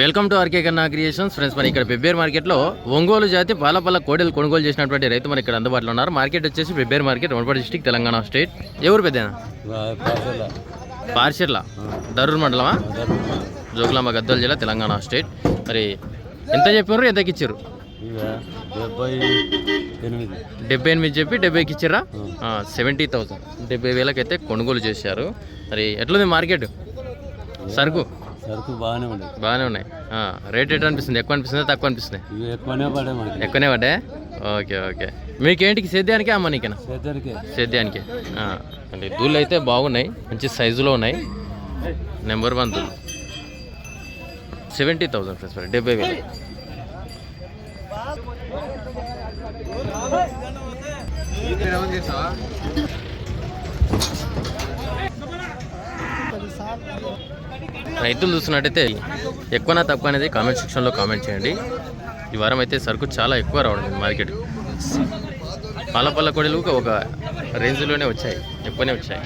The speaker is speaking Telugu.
Welcome to RK Kanna creations friends మరి ఇక్కడ బెబ్బేర్ మార్కెట్లో ఒంగోలు జాతి పాలపల్ల కోడెలు కొనుగోలు చేసినటువంటి రైతు మరి ఇక్కడ అందుబాటులో ఉన్నారు. మార్కెట్ వచ్చేసి బెబ్బేర్ మార్కెట్ వనపడి డిస్టిక్ తెలంగాణ స్టేట్. ఎవరు పెద్ద పార్షర్ల దరూర్ మండలమా? జోగులాంబ గద్వాల జిల్లా తెలంగాణ స్టేట్. మరి ఎంత చెప్పారు? ఎంతకి ఇచ్చారు డెబ్బై ఎనిమిది. డెబ్బై ఎనిమిది చెప్పి డెబ్బైకి ఇచ్చారా సెవెంటీ థౌసండ్ డెబ్బై వేలకైతే కొనుగోలు చేశారు. మరి ఎట్లుంది మార్కెట్ సరుకు? సరుకు బాగానే ఉండే బాగానే ఉన్నాయి. ఆ, రేట్ ఎట్లా అనిపిస్తుంది? ఎక్కువ అనిపిస్తుంది? తక్కువ అనిపిస్తుంది? ఎక్కువనే పడే మనకి. ఎక్కువనే పడ్డా? Okay okay. మీకేంటికి? సేద్యానికి అమ్మనీకేనా సేద్దరికి సేద్యానికి. ఆ, అంటే దూళ్ళు అయితే బాగున్నాయి. మంచి సైజులో ఉన్నాయి. నెంబర్ వన్ దూళ్ళు. సెవెంటీ థౌసండ్ ఫ్రెండ్స్ మరి డెబ్బై వేలు. రైతులు చూస్తున్నట్టయితే ఎక్కువనా తక్కువ అనేది కామెంట్ సెక్షన్లో కామెంట్ చేయండి. ఈ వారం అయితే సరుకు చాలా ఎక్కువ రావడం మార్కెట్. పాల పళ్ళ కొడలు ఒక రేంజ్లోనే వచ్చాయి ఎక్కువనే వచ్చాయి.